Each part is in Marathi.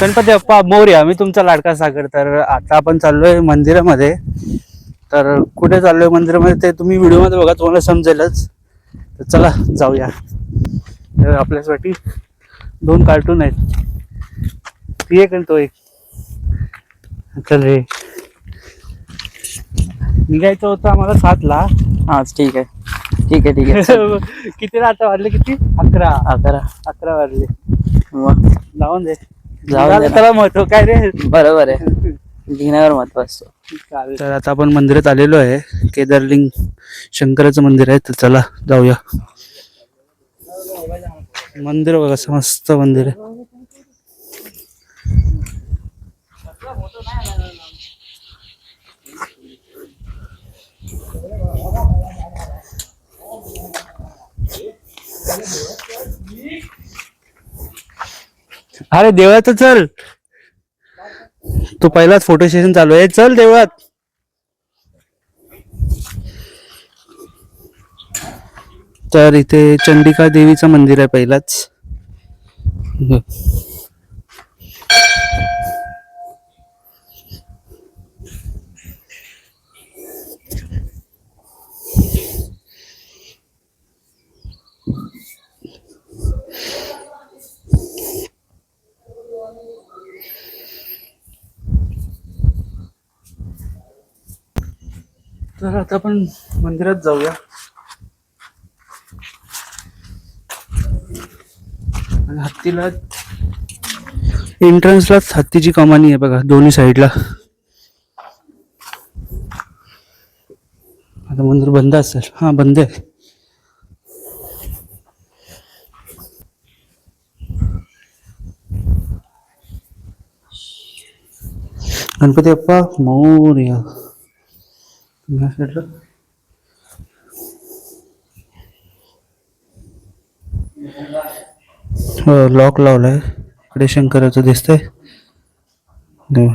गणपती अप्पा मोर्या मी तुमचा लाडका सागर. तर आता आपण चाललोय मंदिरामध्ये. तर कुठे चाललोय मंदिरामध्ये ते तुम्ही व्हिडिओमध्ये बघा तुम्हाला समजेलच. तर चला जाऊया. तर आपल्यासाठी दोन कार्टून आहेत. ती एक आणि तो एक. चल रे. निघायचं होतं आम्हाला सातला. हाच ठीक आहे. ठीक आहे ठीक आहे. किती आता वाजले? किती? अकरा. अकरा. अकरा वाजले. जाऊन दे. जाऊन. त्याला महत्त्व काय रे? बरोबर आहे. लिहिण्यावर महत्त्व असतो. तर आता आपण मंदिरात आलेलो आहे. केदारलिंग शंकराचं मंदिर आहे. तर चला जाऊया. मंदिर बघा मस्त मंदिर आहे. अरे देवळात चल. तो पहिलाच फोटो सेशन चालू आहे. चल देवळात तर इथे चंडिका देवीचं मंदिर आहे पहिलाच. तर आता आपण मंदिरात जाऊया. आणि हत्तीला एंट्रन्सलाच हत्तीची कमानी आहे बघा दोन्ही साईडला आता मंदिर बंद असेल. हा बंद आहे. गणपती अप्पा मौर्य. हो लॉक लावलाय. इकडे शंकराचं दिसतंय. हो.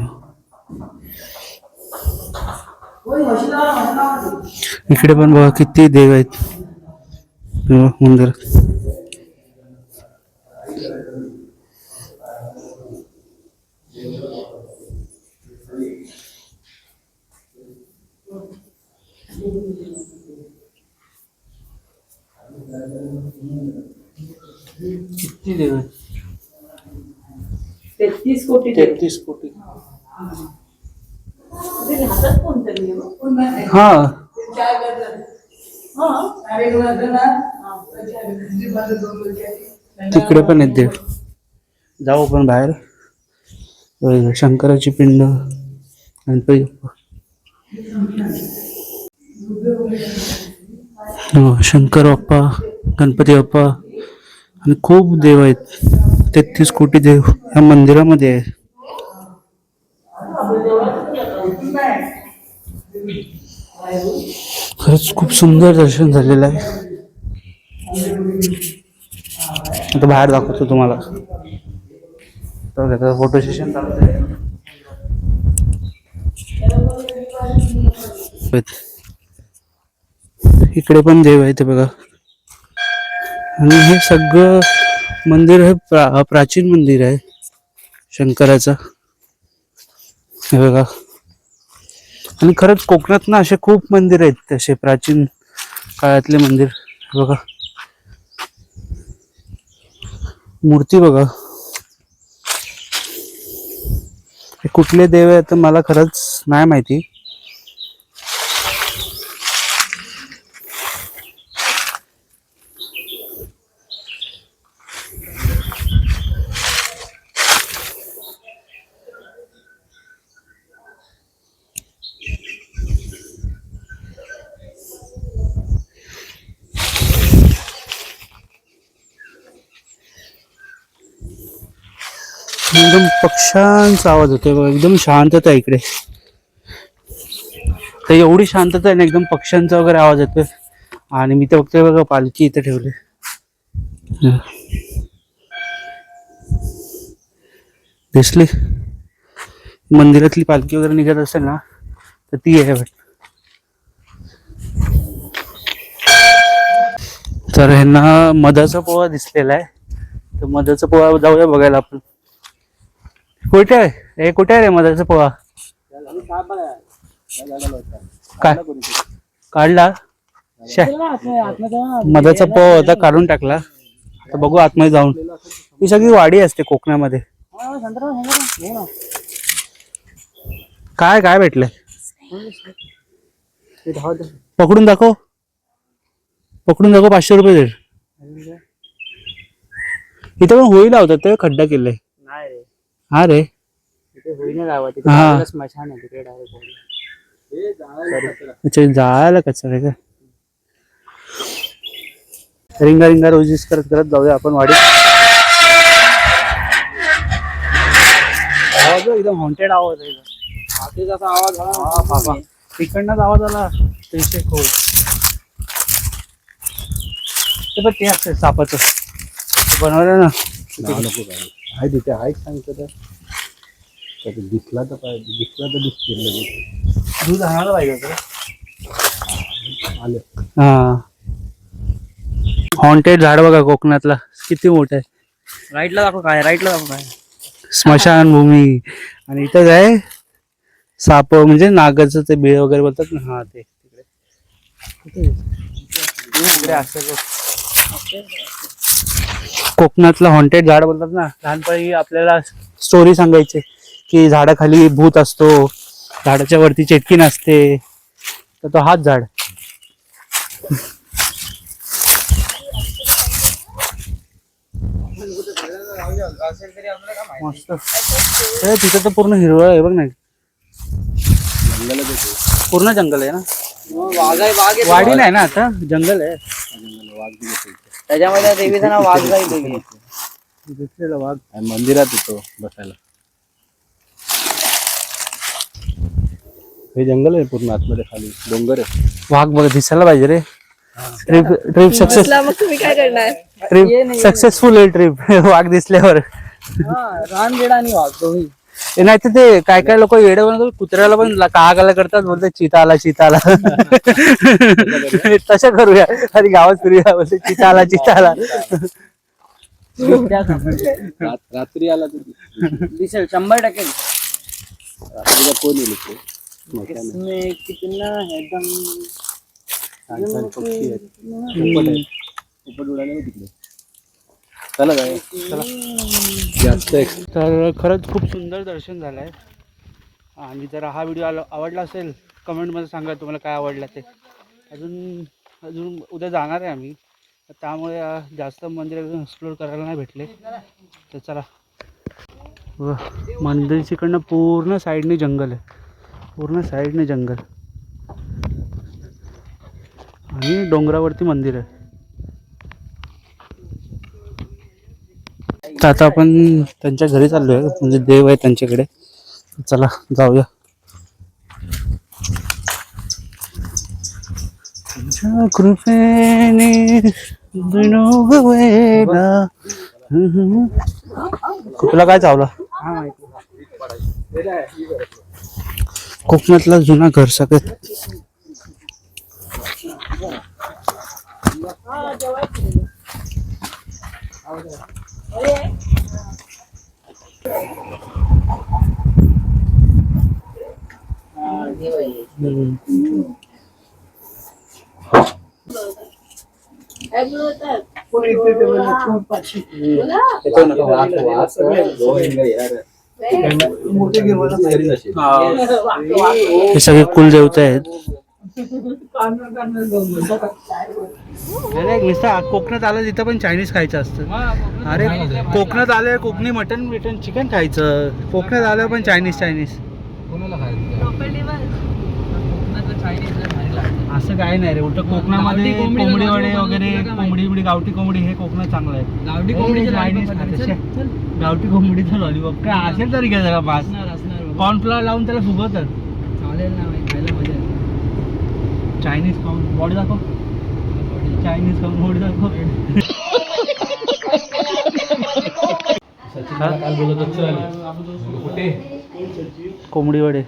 इकडे पण बघा किती देव आहेत. हो, मंदिर. मंदिरात किती देव तेहतीस कोटी. तेहतीस कोटी? हा तिकडे पण आहेत देव जाऊ आपण बाहेर शंकराची पिंड गणपती हो, शंकर बाप्पा गणपती बाप्पा आणि खूप देव आहेत. तेहतीस कोटी देव या मंदिरामध्ये आहे खरंच खूप सुंदर दर्शन झालेलं आहे. आता बाहेर दाखवतो तुम्हाला. फोटो सेशन इकडे पण देव आहे ते बघा. आणि हे सगळं मंदिर हे प्रा, प्राचीन मंदिर आहे शंकराचं. हे बघा. आणि खरंच कोकणात ना असे खूप मंदिर आहेत तसे प्राचीन काळातले मंदिर. बघा. मूर्ती बघा. हे कुठले देव आहेत तर मला खरंच नाही माहिती. एकदम पक्ष्यांचा आवाज होतोय बघा एकदम शांतता आहे इकडे. तर एवढी शांतता आहे ना एकदम पक्ष्यांचा वगैरे आवाज येतोय. आणि मी तर बघतोय बघा पालखी इथे ठेवले दिसली? मंदिरातली पालखी वगैरे निघत असेल ना तर ती आहे वाटतं. तर ह्यांना मधाचा पोहा दिसलेला आहे. तर मधाचा पोहा जाऊया बघायला आपण. कुठे आहे? हे कुठे आहे रे मधाचा पोहा काय? काढला? शे. मधाचा पोहा होता काढून टाकला. आता बघू आतमध्ये जाऊन. ही सगळी वाडी असते कोकणामध्ये. काय काय भेटलंय? पकडून दाखव. पकडून दाखव पाचशे रुपये दे. इथं पण होईल लावतात ते खड्डा केलाय हा रे. तिथे होईना तिथे हा. बाजूला स्मशान आहे तिकडे डायरेक्ट अच्छा जायला कचरा आहे का? रिंगा रिंगा रोजीस करत करत जाऊया आपण वाडीत. आवाज बघ, एकदम हॉन्टेड आवाज आहे. आवाज हा, बाबा. तिकडनंच आवाज आला. तीनशे खोल. ते पण ते असते सापाचं. ते बनवलं ना. आहे तिथे आहे सांगतो तर. तर दिसला तर पाहिजे दिसला तर दिसतील लगेच. दूध आणायला पाहिजे होतं आले. हा. हॉन्टेड झाड बघा कोकणातला. किती मोठं आहे. राईटला दाखव काय राईटला दाखव काय. स्मशानभूमी. आणि इथं काय साप म्हणजे नागाचं ते बिळ वगैरे बोलतात ना. हा ते. तिकडे तिकडे असं. कोकणातलं हॉन्टेड झाड बोलतात ना लहानपणी आपल्याला स्टोरी सांगायचे की झाडाखाली भूत असतो झाडाच्या वरती चेटकी नसते तर तो हाच झाड. मस्त. तिथं तर पूर्ण हिरवळ आहे बघ ना. पूर्ण जंगल आहे ना? वाघ आहे वाघ आहे. वाडी नाही ना आता जंगल आहे. त्याच्यामध्ये देवीचं नाव वाघ जाईल देवी वाघ आणि मंदिरात येतो बसायला. हे जंगल आहे पूर्ण आतमध्ये खाली. डोंगर आहे. वाघ बघ दिसायला पाहिजे रे. ट्रिप ट्रिप सक्सेस मग तुम्ही काय करणार? ट्रिप सक्सेसफुल आहे ट्रिप वाघ दिसल्यावर. रानगेडा आणि वाघ दोन्ही. ए, नाही तर ते काय काय लोक येडे बनवतात कुत्र्याला पण कागाला करतात बोलते चिता आला चिता आला तसं करूया. आधी गावात फिरूया बोलते चिता आला चिता आला रात- रात्री आला तर दिसेल. दिसेल शंभर टक्के. रात्रीला कोण येईल इथे. इसमें कितना है दम? छान छान पक्षी आहेत. पोपट आहे पोपट उडाले ना तिकडे. चला काय जास्त तर खरंच खूप सुंदर दर्शन झालं आहे आणि जर हा व्हिडिओ आला आवडला असेल कमेंटमध्ये सांगा तुम्हाला काय आवडलं ते. अजून अजून उद्या जाणार आहे आम्ही. त्यामुळे जास्त मंदिर अजून एक्सप्लोर करायला नाही भेटले. तर चला. व मंदिरच्याकडनं पूर्ण साईडने जंगल आहे. पूर्ण साईडने जंगल आणि डोंगरावरती मंदिर आहे. तर आता आपण त्यांच्या घरी चाललो आहे म्हणजे देव आहे त्यांच्याकडे. चला जाऊया. कृपेने विनोद तुला काय चावला? कोकणातला जुना घर सगळं. हे सगळे कुलदेवता आहेत. नुसतं कोकणात आलं तिथं पण चायनीज खायचं असतं. अरे कोकणात आलं कोकणी मटन बिटन चिकन खायचं. कोकणात आलं पण चायनीज चायनीज असं काय नाही रे उलट कोकणामध्ये कोंबडी वडे वगैरे कोंबडी बिडी गावठी कोंबडी हे कोकणात चांगलं आहे. गावठी कोंबडीचं चायनीज गावठी कोंबडीचं लॉलीपॉप काय असेल तरी घ्या जरा मास कॉर्नफ्लॉवर लावून त्याला फुगवतात. चालेल ना खायला मजा. चायनीज खाऊन बॉडी दाखव. चायनीज खाऊन बॉडी दाखव कोंबडी वडे आहे